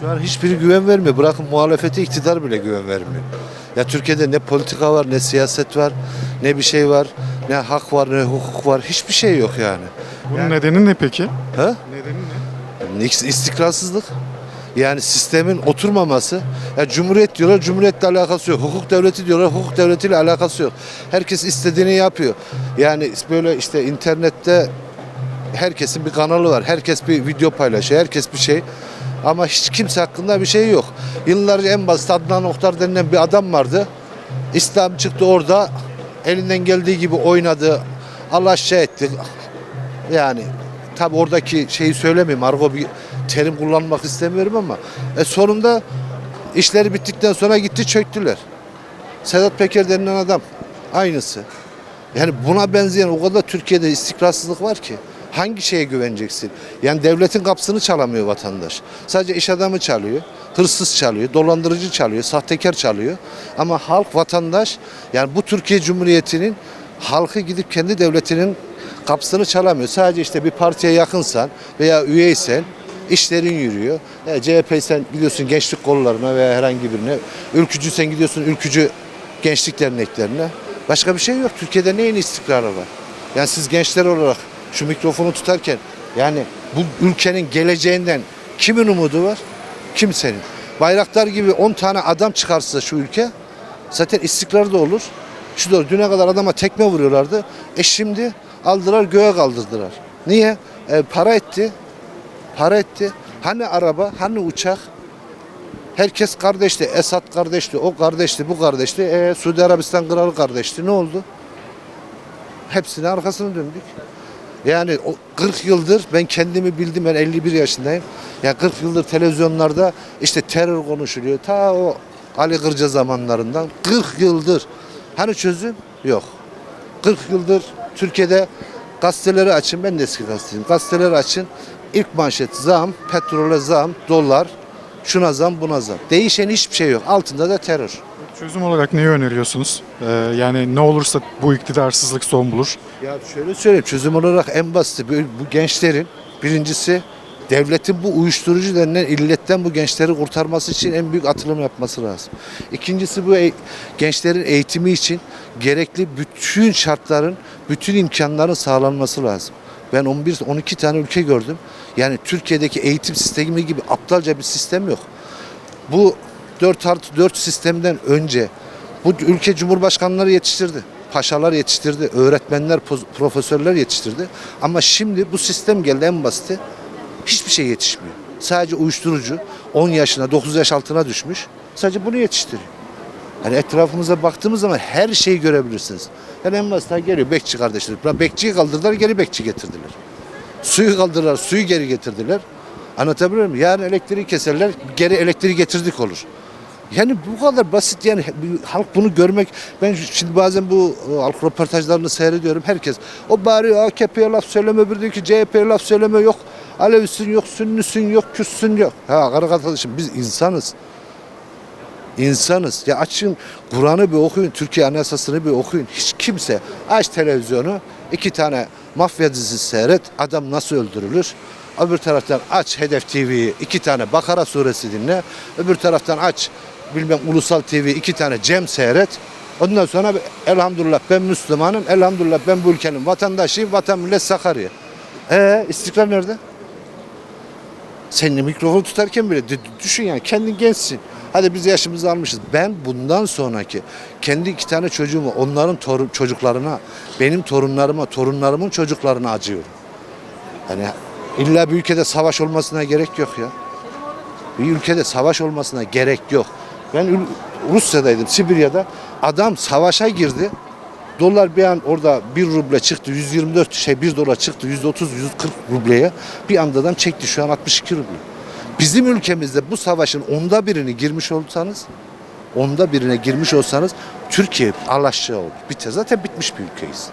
Şu an hiçbiri güven vermiyor. Bırakın muhalefete iktidar bile güven vermiyor. Ya Türkiye'de ne politika var, ne siyaset var, ne bir şey var, ne hak var, ne hukuk var. Hiçbir şey yok yani. Bunun nedeni ne peki? Ha? Nedeni ne? İst- İstikrarsızlık. Yani sistemin oturmaması. Ya cumhuriyet diyorlar, cumhuriyetle alakası yok. Hukuk devleti diyorlar, hukuk devletiyle alakası yok. Herkes istediğini yapıyor. Yani böyle işte internette herkesin bir kanalı var. Herkes bir video paylaşıyor, herkes bir şey. Ama hiç kimse hakkında bir şey yok. Yıllarca en basit Adnan Oktar denilen bir adam vardı. İslam çıktı orada elinden geldiği gibi oynadı. Allah şey etti. Yani tabi oradaki şeyi söylemeyeyim. Argo bir terim kullanmak istemiyorum ama e, sonunda işleri bittikten sonra gitti çöktüler. Sedat Peker denilen adam aynısı. Yani buna benzeyen o kadar Türkiye'de istikrarsızlık var ki. Hangi şeye güveneceksin? Yani devletin kapısını çalamıyor vatandaş. Sadece iş adamı çalıyor, hırsız çalıyor, dolandırıcı çalıyor, sahtekar çalıyor. Ama halk, vatandaş yani bu Türkiye Cumhuriyeti'nin halkı gidip kendi devletinin kapısını çalamıyor. Sadece işte bir partiye yakınsan veya üyeysen işlerin yürüyor. E, CHP sen gidiyorsun gençlik kollarına veya herhangi birine. Ülkücü sen gidiyorsun ülkücü gençlik derneklerine. Başka bir şey yok. Türkiye'de neyin istikrarı var? Yani siz gençler olarak şu mikrofonu tutarken yani bu ülkenin geleceğinden kimin umudu var? Kimsenin. Bayraktar gibi 10 tane adam çıkarsa şu ülke zaten istikrar da olur. Şu da düne kadar adama tekme vuruyorlardı. E şimdi aldılar göğe kaldırdılar. Niye? E, para etti. Para etti. Hani araba, hani uçak? Herkes kardeşti. Esad kardeşti, o kardeşti, bu kardeşti. E, Suudi Arabistan kralı kardeşti. Ne oldu? Hepsine arkasını döndük. Yani o 40 yıldır ben kendimi bildim ben 51 yaşındayım. Ya 40 yıldır televizyonlarda işte terör konuşuluyor. Ta o Ali Kırca zamanlarından 40 yıldır. Hani çözüm? Yok. 40 yıldır Türkiye'de gazeteleri açın. Ben de eski gazeteciyim. Gazeteleri açın. İlk manşet zam, petrole zam, dolar, şuna zam, buna zam. Değişen hiçbir şey yok. Altında da terör. Çözüm olarak neyi öneriyorsunuz? Ee, yani ne olursa bu iktidarsızlık son bulur. Ya şöyle söyleyeyim çözüm olarak en basiti bu, bu gençlerin birincisi devletin bu uyuşturucu denilen illetten bu gençleri kurtarması için en büyük atılım yapması lazım. İkincisi bu e- gençlerin eğitimi için gerekli bütün şartların, bütün imkanların sağlanması lazım. Ben 11 12 tane ülke gördüm. Yani Türkiye'deki eğitim sistemi gibi aptalca bir sistem yok. Bu 4 artı 4 sistemden önce bu ülke cumhurbaşkanları yetiştirdi. Paşalar yetiştirdi, öğretmenler, profesörler yetiştirdi. Ama şimdi bu sistem geldi en basiti. Hiçbir şey yetişmiyor. Sadece uyuşturucu 10 yaşına, 9 yaş altına düşmüş. Sadece bunu yetiştiriyor. Yani etrafımıza baktığımız zaman her şeyi görebilirsiniz. Yani en basitinden geliyor bekçi kardeşler. Bekçiyi kaldırdılar, geri bekçi getirdiler. Suyu kaldırdılar, suyu geri getirdiler. Anlatabiliyor muyum? Yarın elektriği keserler, geri elektriği getirdik olur. Yani bu kadar basit yani halk bunu görmek ben şimdi bazen bu e, halk röportajlarını seyrediyorum herkes o bağırıyor AKP'ye laf söyleme öbürü diyor ki CHP'ye laf söyleme yok Alevisin yok Sünnüsün yok Kürtsün yok. Ha arkadaşım biz insanız. İnsanız. Ya açın Kur'an'ı bir okuyun Türkiye Anayasası'nı bir okuyun. Hiç kimse aç televizyonu iki tane mafya dizisi seyret adam nasıl öldürülür? Öbür taraftan aç Hedef TV'yi iki tane Bakara suresi dinle. Öbür taraftan aç bilmem Ulusal TV iki tane Cem seyret. Ondan sonra elhamdülillah ben Müslümanım. Elhamdülillah ben bu ülkenin vatandaşıyım. Vatan millet Sakarya. Ee istikrar nerede? Senin mikrofonu tutarken bile düşün yani kendin gençsin. Hadi biz yaşımızı almışız. Ben bundan sonraki kendi iki tane çocuğumu onların torun, çocuklarına, benim torunlarıma, torunlarımın çocuklarına acıyorum. Yani illa bir ülkede savaş olmasına gerek yok ya. Bir ülkede savaş olmasına gerek yok. Ben Rusya'daydım, Sibirya'da. Adam savaşa girdi. Dolar bir an orada 1 ruble çıktı, 124 şey 1 dolar çıktı, 130 140 rubleye. Bir anda adam çekti şu an 62 ruble. Bizim ülkemizde bu savaşın onda birini girmiş olsanız, onda birine girmiş olsanız Türkiye alaşağı olur. Biter. Zaten bitmiş bir ülkeyiz.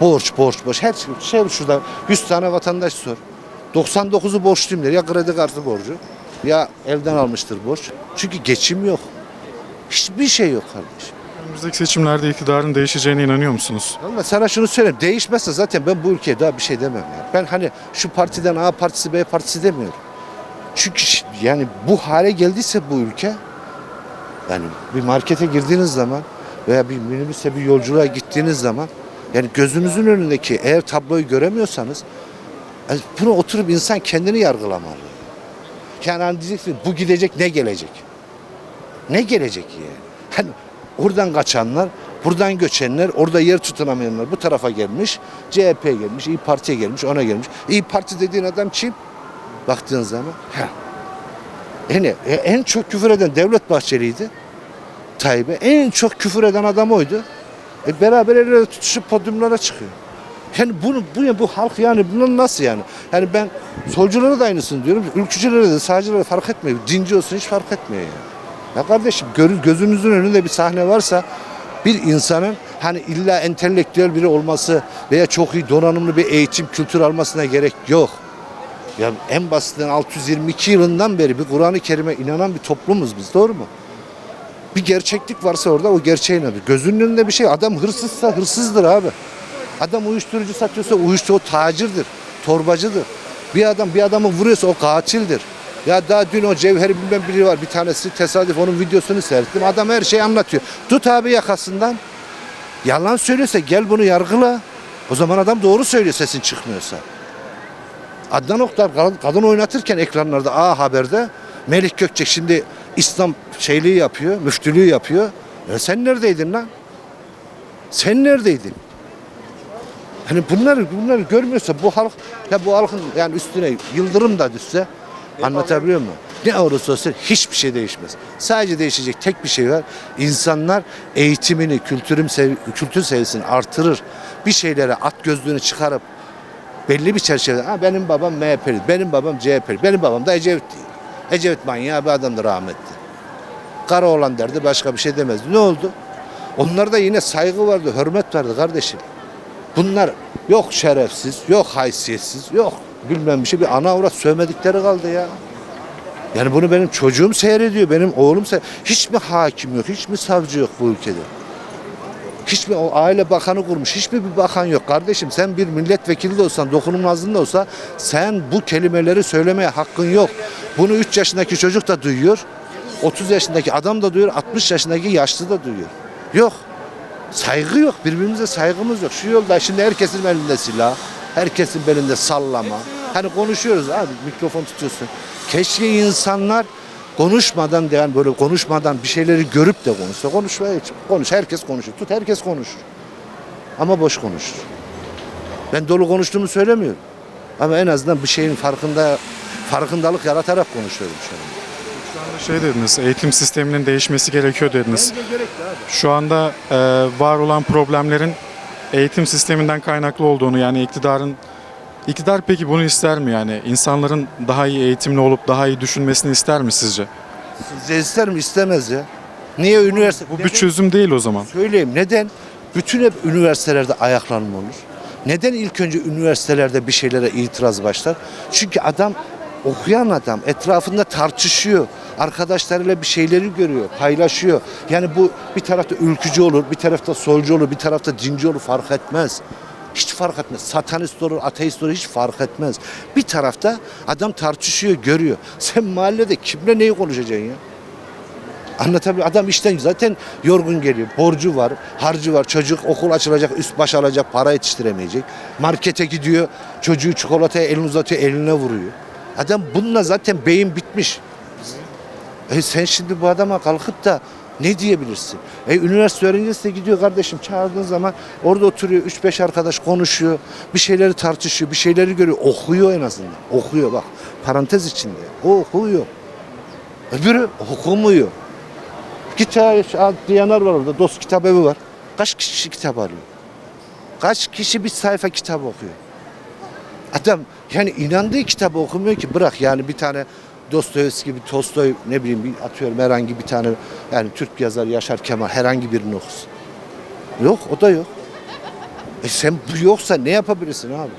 Borç, borç, borç. Her şey, şey şurada 100 tane vatandaş sor. 99'u borçluyum der. Ya kredi kartı borcu ya elden almıştır borç. Çünkü geçim yok. Hiçbir şey yok kardeşim. Önümüzdeki seçimlerde iktidarın değişeceğine inanıyor musunuz? Ama sana şunu söyleyeyim. Değişmezse zaten ben bu ülkeye daha bir şey demem. Ya. Ben hani şu partiden A partisi B partisi demiyorum. Çünkü yani bu hale geldiyse bu ülke yani bir markete girdiğiniz zaman veya bir minibüse bir yolculuğa gittiğiniz zaman yani gözünüzün önündeki eğer tabloyu göremiyorsanız yani bunu oturup insan kendini yargılamalı. Hani diyeceksin bu gidecek ne gelecek? Ne gelecek yani? Hani oradan kaçanlar, buradan göçenler, orada yer tutunamayanlar bu tarafa gelmiş. CHP gelmiş, İyi Parti'ye gelmiş, ona gelmiş. İyi Parti dediğin adam kim? Baktığın zaman. Heh. Yani e, en çok küfür eden Devlet Bahçeli'ydi. Tayyip'e. En çok küfür eden adam oydu. E beraber el ele tutuşup podyumlara çıkıyor. Yani bunu, bu, bu halk yani bunu nasıl yani? Yani ben solculara da aynısını diyorum. Ülkücülere de sağcılara fark etmiyor. Dinci olsun hiç fark etmiyor yani. Ya kardeşim gözünüzün önünde bir sahne varsa bir insanın hani illa entelektüel biri olması veya çok iyi donanımlı bir eğitim kültür almasına gerek yok. Ya en basitinden 622 yılından beri bir Kur'an-ı Kerim'e inanan bir toplumuz biz doğru mu? Bir gerçeklik varsa orada o gerçeğe inanır. Gözünün önünde bir şey adam hırsızsa hırsızdır abi. Adam uyuşturucu satıyorsa uyuşturucu o tacirdir, torbacıdır. Bir adam bir adamı vuruyorsa o katildir. Ya daha dün o cevheri bilmem biri var bir tanesi tesadüf onun videosunu seyrettim. Adam her şeyi anlatıyor. Tut abi yakasından. Yalan söylüyorsa gel bunu yargıla. O zaman adam doğru söylüyor sesin çıkmıyorsa. Adnan Oktar kadın- oynatırken ekranlarda A Haber'de Melih Gökçek şimdi İslam şeyliği yapıyor, müftülüğü yapıyor. E sen neredeydin lan? Sen neredeydin? Hani bunları bunları görmüyorsa bu halk ya bu halkın yani üstüne yıldırım da düşse anlatabiliyor muyum? Ne olursa olsun hiçbir şey değişmez. Sadece değişecek tek bir şey var. İnsanlar eğitimini, kültürüm sev kültür seviyesini artırır. Bir şeylere at gözlüğünü çıkarıp belli bir çerçevede ha benim babam MHP'li, benim babam CHP'li, benim babam da Ecevit değil. Ecevit manyağı bir adamdı rahmetli. Kara olan derdi başka bir şey demezdi. Ne oldu? Onlarda yine saygı vardı, hürmet vardı kardeşim. Bunlar yok şerefsiz, yok haysiyetsiz, yok bilmem bir şey. Bir ana avrat sövmedikleri kaldı ya. Yani bunu benim çocuğum seyrediyor, benim oğlum seyrediyor. Hiç mi hakim yok, hiç mi savcı yok bu ülkede? Hiç mi o aile bakanı kurmuş, hiç mi bir bakan yok? Kardeşim sen bir milletvekili de olsan, dokunulmazlığın da olsa sen bu kelimeleri söylemeye hakkın yok. Bunu 3 yaşındaki çocuk da duyuyor, 30 yaşındaki adam da duyuyor, 60 yaşındaki yaşlı da duyuyor. Yok. Saygı yok. Birbirimize saygımız yok. Şu yolda şimdi herkesin elinde silah. Herkesin belinde sallama. Hani konuşuyoruz abi mikrofon tutuyorsun. Keşke insanlar konuşmadan yani böyle konuşmadan bir şeyleri görüp de konuşsa. Konuşmaya hiç konuş. Herkes konuşur. Tut herkes konuşur. Ama boş konuşur. Ben dolu konuştuğumu söylemiyorum. Ama en azından bir şeyin farkında farkındalık yaratarak konuşuyorum şu anda. Şey dediniz, eğitim sisteminin değişmesi gerekiyor dediniz. gerekli abi. Şu anda e, var olan problemlerin eğitim sisteminden kaynaklı olduğunu yani iktidarın iktidar peki bunu ister mi yani insanların daha iyi eğitimli olup daha iyi düşünmesini ister mi sizce? Sizce ister mi? İstemez ya. Niye üniversite? Bu bir çözüm değil o zaman. Söyleyeyim neden? Bütün hep üniversitelerde ayaklanma olur. Neden ilk önce üniversitelerde bir şeylere itiraz başlar? Çünkü adam okuyan adam etrafında tartışıyor. Arkadaşlarıyla bir şeyleri görüyor, paylaşıyor. Yani bu bir tarafta ülkücü olur, bir tarafta solcu olur, bir tarafta dinci olur fark etmez. Hiç fark etmez. Satanist olur, ateist olur hiç fark etmez. Bir tarafta adam tartışıyor, görüyor. Sen mahallede kimle neyi konuşacaksın ya? Anlatabiliyor. Adam işten zaten yorgun geliyor. Borcu var, harcı var. Çocuk okul açılacak, üst baş alacak, para yetiştiremeyecek. Markete gidiyor, çocuğu çikolataya elini uzatıyor, eline vuruyor. Adam bununla zaten beyin bitmiş. E sen şimdi bu adama kalkıp da ne diyebilirsin? E üniversite öğrencisi de gidiyor kardeşim çağırdığın zaman orada oturuyor 3-5 arkadaş konuşuyor. Bir şeyleri tartışıyor, bir şeyleri görüyor. Okuyor en azından. Okuyor bak. Parantez içinde. O okuyor. Öbürü okumuyor. Kitap diyanlar var orada. Dost kitap evi var. Kaç kişi kitap alıyor? Kaç kişi bir sayfa kitap okuyor? Adam yani inandığı kitabı okumuyor ki bırak yani bir tane Dostoyevski bir Tolstoy ne bileyim bir atıyorum herhangi bir tane yani Türk yazar Yaşar Kemal herhangi birini okusun. Yok o da yok. E sen bu yoksa ne yapabilirsin abi?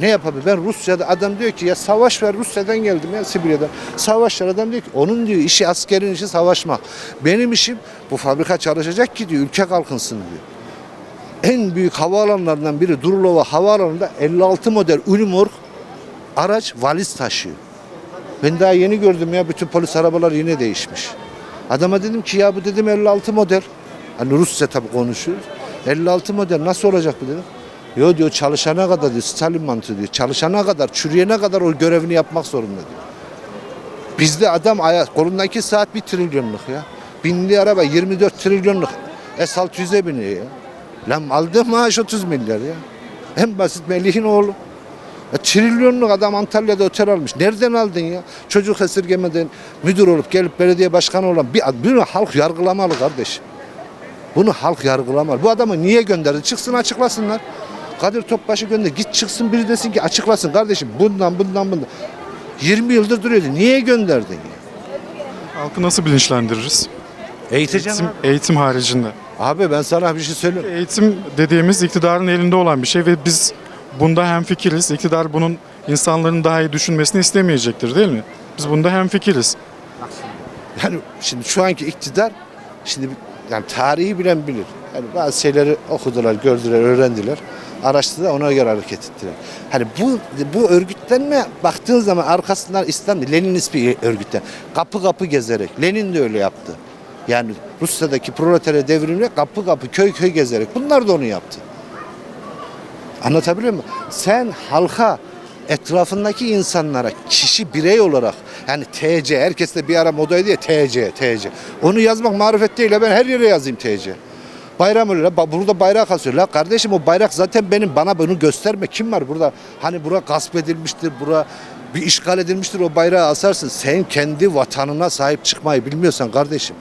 Ne yapabilir? Ben Rusya'da adam diyor ki ya savaş ver Rusya'dan geldim ya Sibirya'dan. Savaş ver adam diyor ki onun diyor işi askerin işi savaşmak. Benim işim bu fabrika çalışacak ki diyor ülke kalkınsın diyor. En büyük havaalanlarından biri Durulova Havaalanı'nda 56 model Unimog araç valiz taşıyor. Ben daha yeni gördüm ya bütün polis arabalar yine değişmiş. Adama dedim ki ya bu dedim 56 model. Hani Rusça tabii konuşuyoruz. 56 model nasıl olacak bu dedim. Yo diyor çalışana kadar diyor Stalin mantığı diyor. Çalışana kadar, çürüyene kadar o görevini yapmak zorunda diyor. Bizde adam ayak kolundaki saat bir trilyonluk ya. Binli araba 24 trilyonluk. S600'e biniyor ya. Lan aldığı maaş 30 milyar ya. En basit Melih'in oğlu. Ya trilyonluk adam Antalya'da otel almış. Nereden aldın ya? Çocuk esirgemeden müdür olup gelip belediye başkanı olan bir bunu halk yargılamalı kardeşim. Bunu halk yargılamalı. Bu adamı niye gönderdi? Çıksın açıklasınlar. Kadir Topbaş'ı gönder. Git çıksın biri desin ki açıklasın kardeşim. Bundan bundan bundan. 20 yıldır duruyordu. Niye gönderdin ya? Halkı nasıl bilinçlendiririz? Eğiteceğim Eğitim, abi. eğitim haricinde. Abi ben sana bir şey söyleyeyim. Eğitim dediğimiz iktidarın elinde olan bir şey ve biz bunda hemfikiriz. İktidar bunun insanların daha iyi düşünmesini istemeyecektir değil mi? Biz bunda hemfikiriz. Yani şimdi şu anki iktidar şimdi yani tarihi bilen bilir. Yani bazı şeyleri okudular, gördüler, öğrendiler. Araştırdılar, ona göre hareket ettiler. Hani bu bu örgütlenme baktığın zaman arkasından İslam Leninist bir örgütten. Kapı kapı gezerek. Lenin de öyle yaptı. Yani Rusya'daki proletarya devrimine kapı kapı köy köy gezerek. Bunlar da onu yaptı. Anlatabiliyor muyum? Sen halka etrafındaki insanlara kişi birey olarak yani TC herkes de bir ara modaydı ya TC TC. Onu yazmak marifet değil ben her yere yazayım TC. Bayram öyle burada bayrak asıyor. La kardeşim o bayrak zaten benim bana bunu gösterme. Kim var burada? Hani bura gasp edilmiştir, bura bir işgal edilmiştir o bayrağı asarsın. Sen kendi vatanına sahip çıkmayı bilmiyorsan kardeşim.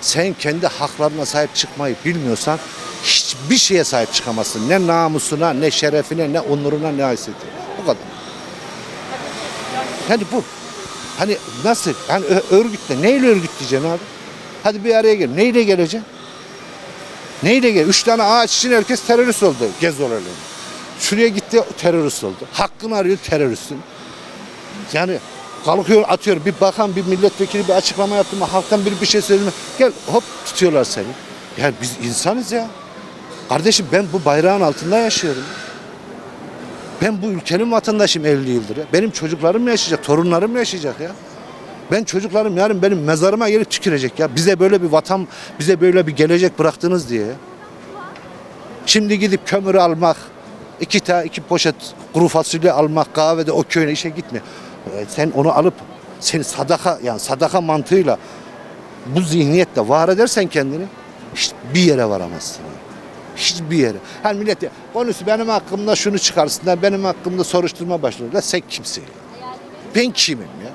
Sen kendi haklarına sahip çıkmayı bilmiyorsan hiçbir şeye sahip çıkamazsın. Ne namusuna, ne şerefine, ne onuruna, ne haysiyetine. Bu kadar. Yani bu. Hani nasıl? Hani örgütle. Neyle örgütleyeceksin abi? Hadi bir araya gel. Neyle geleceksin? Neyle gel? Üç tane ağaç için herkes terörist oldu. Gez olaylarında. Şuraya gitti terörist oldu. Hakkını arıyor teröristin. Yani kalkıyor atıyor bir bakan bir milletvekili bir açıklama yaptı mı halktan biri bir şey söyledi mi gel hop tutuyorlar seni. Yani biz insanız ya. Kardeşim ben bu bayrağın altında yaşıyorum. Ben bu ülkenin vatandaşıyım 50 yıldır ya. Benim çocuklarım yaşayacak, torunlarım yaşayacak ya? Ben çocuklarım yarın benim mezarıma gelip tükürecek ya. Bize böyle bir vatan, bize böyle bir gelecek bıraktınız diye. Şimdi gidip kömür almak, iki tane iki poşet kuru fasulye almak, kahvede o köyüne işe gitme. Ee, Sen onu alıp seni sadaka yani sadaka mantığıyla bu zihniyetle var edersen kendini hiçbir yere varamazsın. Hiçbir yere. Hani millet ya, konusu benim hakkımda şunu çıkarsınlar, benim hakkımda soruşturma başlıyorlar. Sen kimsin? Ben kimim ya?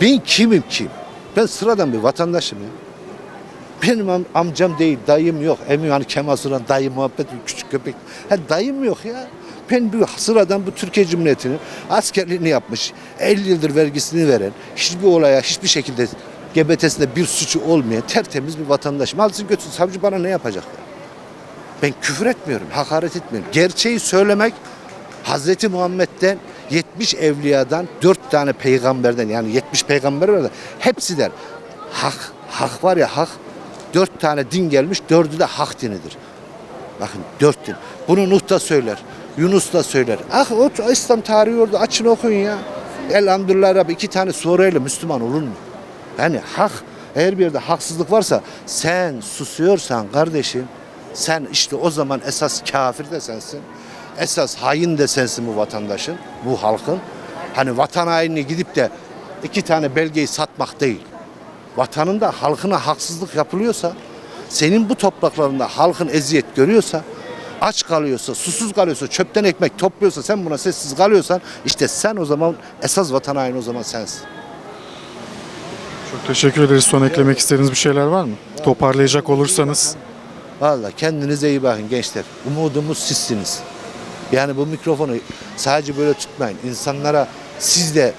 Ben kimim kim? Ben sıradan bir vatandaşım ya. Benim am- amcam değil, dayım yok. Emin hani Kemal Sunal dayı muhabbet küçük köpek. Ha, dayım yok ya. Ben bir sıradan bu Türkiye Cumhuriyeti'nin askerliğini yapmış, 50 yıldır vergisini veren, hiçbir olaya, hiçbir şekilde GBT'sinde bir suçu olmayan tertemiz bir vatandaşım. Alsın götürsün savcı bana ne yapacak? ya? Ben küfür etmiyorum, hakaret etmiyorum. Gerçeği söylemek Hazreti Muhammed'den 70 evliyadan 4 tane peygamberden yani 70 peygamber var da hepsi der. Hak, hak var ya hak. 4 tane din gelmiş, dördü de hak dinidir. Bakın dört din. Bunu Nuh da söyler. Yunus da söyler. Ah o İslam tarihi orada açın okuyun ya. Elhamdülillah Rabbi iki tane sureyle Müslüman olur mu? Yani hak eğer bir yerde haksızlık varsa sen susuyorsan kardeşim sen işte o zaman esas kafir de sensin. Esas hain de sensin bu vatandaşın, bu halkın. Hani vatan hainliği gidip de iki tane belgeyi satmak değil. Vatanında halkına haksızlık yapılıyorsa, senin bu topraklarında halkın eziyet görüyorsa, aç kalıyorsa, susuz kalıyorsa, çöpten ekmek topluyorsa, sen buna sessiz kalıyorsan, işte sen o zaman esas vatan haini o zaman sensin. Çok teşekkür ederiz. Son eklemek istediğiniz bir şeyler var mı? Toparlayacak olursanız. Vallahi kendinize iyi bakın gençler. Umudumuz sizsiniz. Yani bu mikrofonu sadece böyle tutmayın. İnsanlara siz de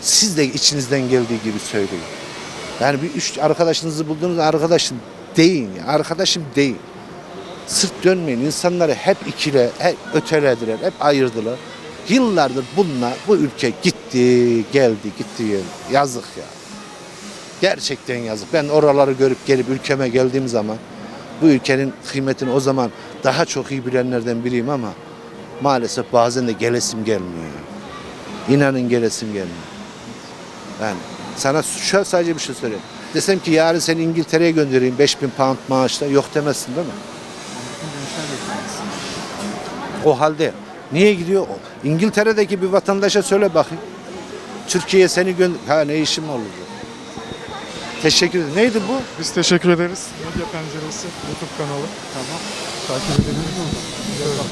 siz de içinizden geldiği gibi söyleyin. Yani bir üç arkadaşınızı bulduğunuz arkadaşım deyin. Arkadaşım deyin. Sırt dönmeyin. İnsanları hep ikile, hep ötelediler, hep ayırdılar. Yıllardır bununla bu ülke gitti, geldi, gitti, geldi. Yazık ya. Gerçekten yazık. Ben oraları görüp gelip ülkeme geldiğim zaman bu ülkenin kıymetini o zaman daha çok iyi bilenlerden biriyim ama maalesef bazen de gelesim gelmiyor. İnanın gelesim gelmiyor. Yani sana şu sadece bir şey söyleyeyim. Desem ki yarın seni İngiltere'ye göndereyim 5000 pound maaşla yok demezsin değil mi? O halde niye gidiyor? İngiltere'deki bir vatandaşa söyle bakayım. Türkiye'ye seni gönder... Ha ne işim olur? Teşekkür ederim. Neydi bu? Biz teşekkür ederiz. Medya Penceresi YouTube kanalı. Tamam. Takip edelim mi?